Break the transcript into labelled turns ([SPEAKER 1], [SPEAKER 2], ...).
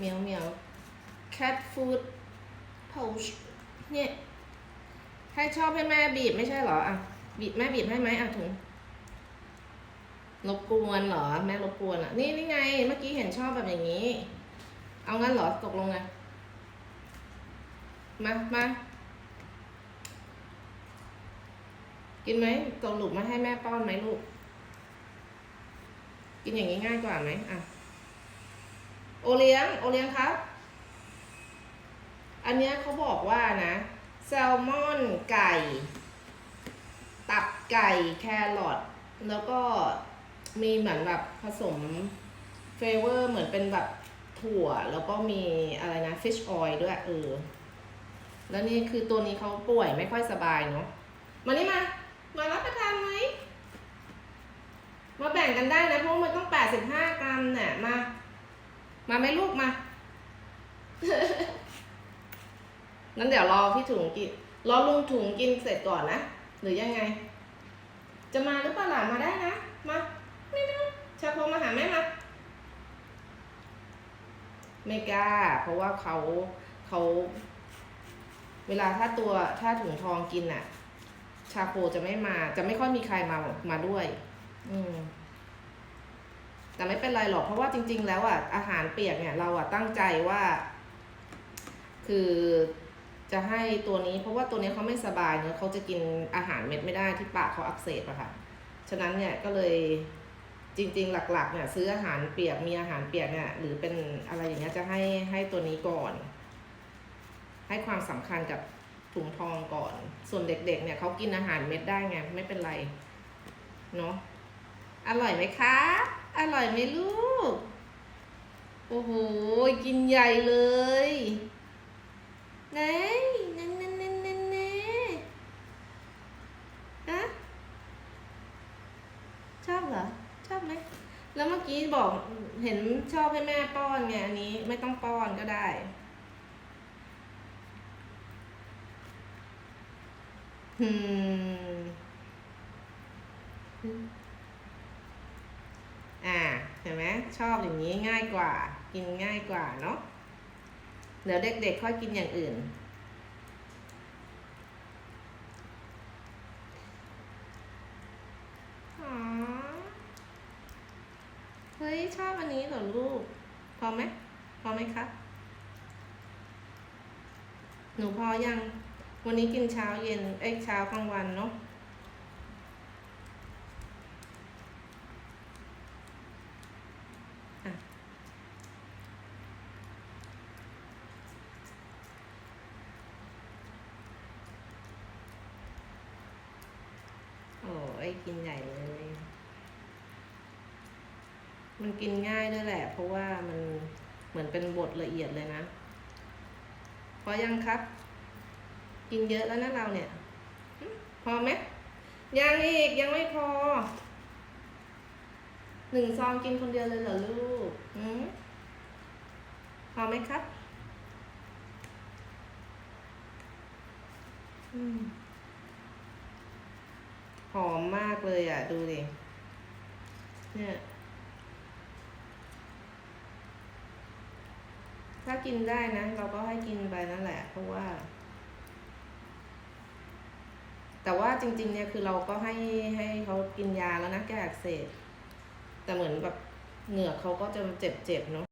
[SPEAKER 1] เหมียวเหมียว cat food pouch เนี่ยให้ชอบให้แม่บีบไม่ใช่เหรออะบีบแม่บีบให้ไหมอะถุงรบกวนเหรอ แม่รบกวนอะ นี่นี่ไง เมื่อกี้เห็นชอบแบบอย่างนี้ เอางั้นเหรอตกลงไงมามากินไหมตกหลุมมาให้แม่ป้อนไหมลูก กินอย่างนี้ง่ายกว่าไหมอะ โอเลี้ยง โอเลี้ยงครับ อันเนี้ยเขาบอกว่านะ แซลมอนไก่ ตับไก่แครอทแล้วก็มีเหมือนแบบผสมเฟเวอร์เหมือนเป็นแบบถั่ว แล้วก็มีอะไรนะฟิชออยด้วยเออ แล้วนี่คือตัวนี้เขาป่วยไม่ค่อยสบายเนาะมานี่มา มารับประทานไหมมาแบ่งกันได้นะเพราะมันต้อง 85 กรัมเนี่ยมา มาไหมลูกมา งั้นเดี๋ยวรอพี่ถุงกิน รอลุงถุงกินเสร็จก่อนนะ หรือยังไง จะมาหรือเปล่าหล่ะมาได้นะ มาไม่ไม่ชาโคมาหาแม่มา ไม่กล้า เพราะว่าเขาเขา เวลาถ้าตัวถ้าถุงทองกินน่ะชาโคจะไม่มา จะไม่ค่อยมีใครมามาด้วย อืม แต่ไม่เป็นไรหรอกเพราะว่าจริง ๆ แล้วอะอาหารเปียกเนี่ยเราอะตั้งใจว่า คือจะให้ตัวนี้เพราะว่าตัวนี้เขาไม่สบายเนอะเขาจะกินอาหารเม็ดไม่ได้ที่ปากเขาอักเสบอะค่ะ ฉะนั้นเนี่ยก็เลยจริง ๆ หลักๆเนี่ยซื้ออาหารเปียกมีอาหารเปียกเนี่ยหรือเป็นอะไรอย่างเงี้ยจะให้ให้ตัวนี้ก่อน ให้ความสำคัญกับถุงทองก่อน ส่วนเด็กๆเนี่ยเขากินอาหารเม็ดได้ไงไม่เป็นไรเนาะอร่อยไหมคะ อร่อยไหมลูก โอ้โห กินใหญ่เลยไหนเน่เน่เน่เน่เน่ฮะชอบเหรอ ชอบไหม แล้วเมื่อกี้บอกเห็นชอบให้แม่ป้อนไงอันนี้ไม่ต้องป้อนก็ได้อืม อ่า เห็นไหม ชอบอย่างนี้ง่ายกว่า กินง่ายกว่าเนาะเดี๋ยวเด็กๆค่อยกินอย่างอื่นอ๋อเฮ้ย ชอบอันนี้เหรอลูก พอไหมพอไหมครับหนูพอยัง วันนี้กินเช้าเย็น เอ้ยเช้ากลางวันเนาะ โอ้ย กินใหญ่เลย มันกินง่ายด้วยแหละ เพราะว่ามันเหมือนเป็นบทละเอียดเลยนะพอยังครับ กินเยอะแล้วนะเราเนี่ย พอไหมยังอีกยังไม่พอหนึ่งซองกินคนเดียวเลยเหรอลูกหืมพอไหมครับ อืม หอมมากเลยอะ ดูดิ เนี่ย ถ้ากินได้นะ เราก็ให้กินไปนั่นแหละ เพราะว่า แต่ว่าจริง ๆ เนี่ยคือเราก็ให้ให้เขากินยาแล้วนะแก้อักเสบแต่เหมือนแบบเหงือกเขาก็จะเจ็บๆเนาะ